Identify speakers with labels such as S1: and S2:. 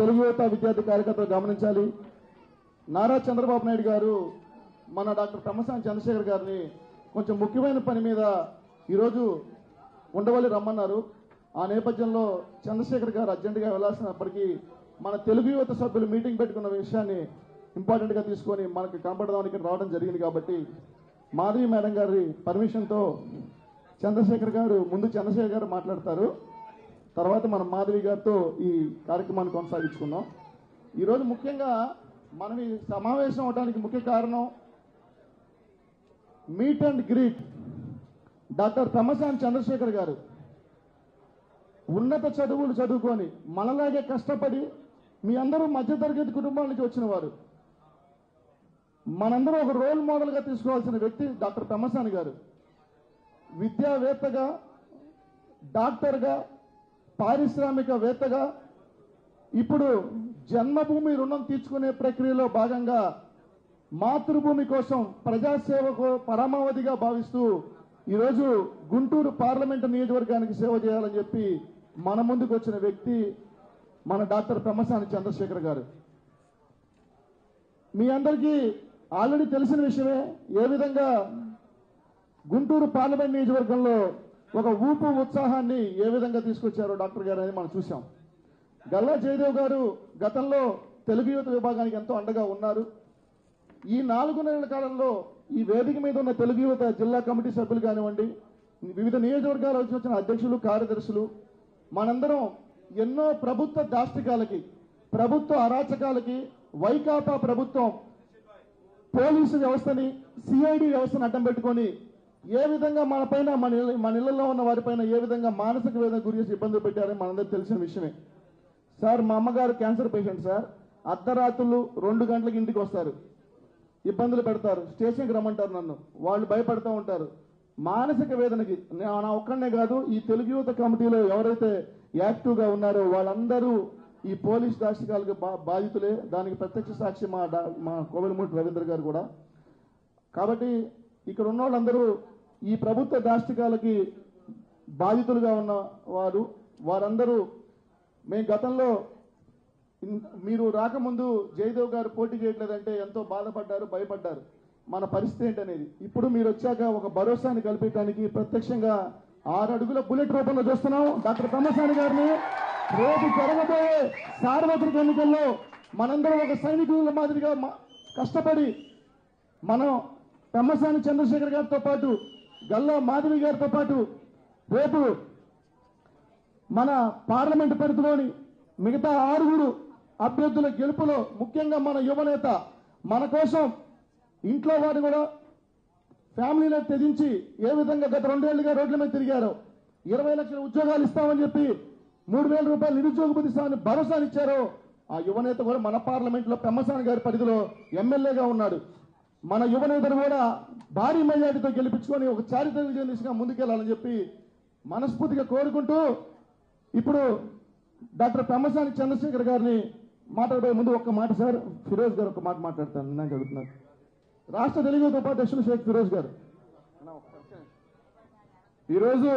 S1: తెలుగు యువత విద్యార్థి కార్యకర్తలు గమనించాలి. నారా చంద్రబాబు నాయుడు గారు మన డాక్టర్ తమ్మసాని చంద్రశేఖర్ గారిని కొంచెం ముఖ్యమైన పని మీద ఈరోజు ఉండవల్లి రమ్మన్నారు. ఆ నేపథ్యంలో చంద్రశేఖర్ గారు అర్జెంటుగా వెళ్ళాల్సినప్పటికీ మన తెలుగు యువత సభ్యులు మీటింగ్ పెట్టుకున్న విషయాన్ని ఇంపార్టెంట్గా తీసుకొని మనకి కనపడదామని ఇక్కడ రావడం జరిగింది కాబట్టి మాధవి మేడం గారి పర్మిషన్తో చంద్రశేఖర్ గారు ముందు చంద్రశేఖర్ గారు మాట్లాడతారు. తర్వాత మనం మాధవి గారితో ఈ కార్యక్రమాన్ని కొనసాగించుకుందాం. ఈరోజు ముఖ్యంగా మనం ఈ సమావేశం అవడానికి ముఖ్య కారణం meet and greet doctor Tamasani Chandrasekhar garu ఉన్నత చదువులు చదువుకొని మనలాగే కష్టపడి మీ అందరూ మధ్యతరగతి కుటుంబాల నుంచి వచ్చిన వారు. మనందరూ ఒక రోల్ మోడల్గా తీసుకోవాల్సిన వ్యక్తి డాక్టర్ తమసాని గారు. విద్యావేత్తగా డాక్టర్గా పారిశ్రామికవేత్తగా ఇప్పుడు జన్మభూమి రుణం తీర్చుకునే ప్రక్రియలో భాగంగా మాతృభూమి కోసం ప్రజాసేవకు పరమావధిగా భావిస్తూ ఈరోజు గుంటూరు పార్లమెంటు నియోజకవర్గానికి సేవ చేయాలని చెప్పి మన ముందుకు వచ్చిన వ్యక్తి మన డాక్టర్ పెమ్మసాని చంద్రశేఖర్ గారు. మీ అందరికీ ఆల్రెడీ తెలిసిన విషయమే ఏ విధంగా గుంటూరు పార్లమెంట్ నియోజకవర్గంలో ఒక ఊపు ఉత్సాహాన్ని ఏ విధంగా తీసుకొచ్చారో డాక్టర్ గారు అనేది మనం చూసాం గల్లా జయదేవ్ గారు గతంలో తెలుగు యువత విభాగానికి ఎంతో అండగా ఉన్నారు. ఈ నాలుగు నెలల కాలంలో ఈ వేదిక మీద ఉన్న తెలుగు యువత జిల్లా కమిటీ సభ్యులు కానివ్వండి వివిధ నియోజకవర్గాలు వచ్చిన అధ్యక్షులు కార్యదర్శులు మనందరం ఎన్నో ప్రభుత్వ దాష్టికాలకి ప్రభుత్వ అరాచకాలకి వైకాపా ప్రభుత్వం పోలీసు వ్యవస్థని సిఐడి వ్యవస్థను అడ్డం పెట్టుకొని ఏ విధంగా మన పైన మన మన ఇళ్ళలో ఉన్న వారిపైన ఏ విధంగా మానసిక వేదన గురి చేసి ఇబ్బందులు పెట్టారని మనందరికి తెలిసిన విషయమే. సార్ మా అమ్మగారు క్యాన్సర్ పేషెంట్ సార్. అర్ధరాత్రులు రెండు గంటలకు ఇంటికి వస్తారు. ఇబ్బందులు పెడతారు. స్టేషన్కి రమ్మంటారు నన్ను. వాళ్ళు భయపడుతూ ఉంటారు. మానసిక వేదనకి నా ఒక్కనే కాదు ఈ తెలుగు యువత కమిటీలో ఎవరైతే యాక్టివ్గా ఉన్నారో వాళ్ళందరూ ఈ పోలీస్ దాష్టికాలకు బా- బాధితులే. దానికి ప్రత్యక్ష సాక్షి మా మా కోవెలమూటి రవీంద్ర గారు కూడా. కాబట్టి ఇక్కడ ఉన్న వాళ్ళందరూ ఈ ప్రభుత్వ దాష్టికాలకి బాధితులుగా ఉన్న వారు వారందరూ మేము గతంలో మీరు రాకముందు జయదేవ్ గారు పోటీ చేయట్లేదంటే ఎంతో బాధపడ్డారు భయపడ్డారు. మన పరిస్థితి ఏంటనేది. ఇప్పుడు మీరు వచ్చాక ఒక భరోసాని కల్పించడానికి ప్రత్యక్షంగా ఆరు అడుగుల బుల్లెట్ రూపంలో చూస్తున్నాం. డాక్టర్ తమ్మసాని గారిని రేపు జరగబోయే సార్వత్రిక ఎన్నికల్లో మనందరం ఒక సైనికుల మాదిరిగా కష్టపడి మనం పెమ్మసాని చంద్రశేఖర్ గారితో పాటు గల్లా మాధవి గారితో పాటు రేపు మన పార్లమెంట్ పరిధిలోని మిగతా ఆరుగురు అభ్యర్థుల గెలుపులో ముఖ్యంగా మన యువనేత మన కోసం ఇంట్లో వారు కూడా ఫ్యామిలీలో త్యజించి ఏ విధంగా గత రెండేళ్ళుగా రోడ్ల మీద తిరిగారో ఇరవై లక్షల ఉద్యోగాలు ఇస్తామని చెప్పి మూడు వేల రూపాయలు నిరుద్యోగ భృతి ఇస్తామని భరోసానిచ్చారో ఆ యువనేత కూడా మన పార్లమెంట్లో పెమ్మసాని గారి పరిధిలో ఎమ్మెల్యేగా ఉన్నాడు. మన యువనేతను కూడా భారీ మెజార్టీతో గెలిపించుకొని ఒక చారిత్రక విజయం దిశగా ముందుకెళ్ళాలని చెప్పి మనస్ఫూర్తిగా కోరుకుంటూ ఇప్పుడు డాక్టర్ పెమ్మసాని చంద్రశేఖర్ గారిని మాట్లాడే ముందు ఒక్క మాట సార్. ఫిరోజ్ గారు ఒక మాట మాట్లాడతాను. నాకు అడుగుతున్నారు రాష్ట్ర తెలుగు ఉపాధ్యక్షులు షేక్ ఫిరోజ్ గారు. ఈరోజు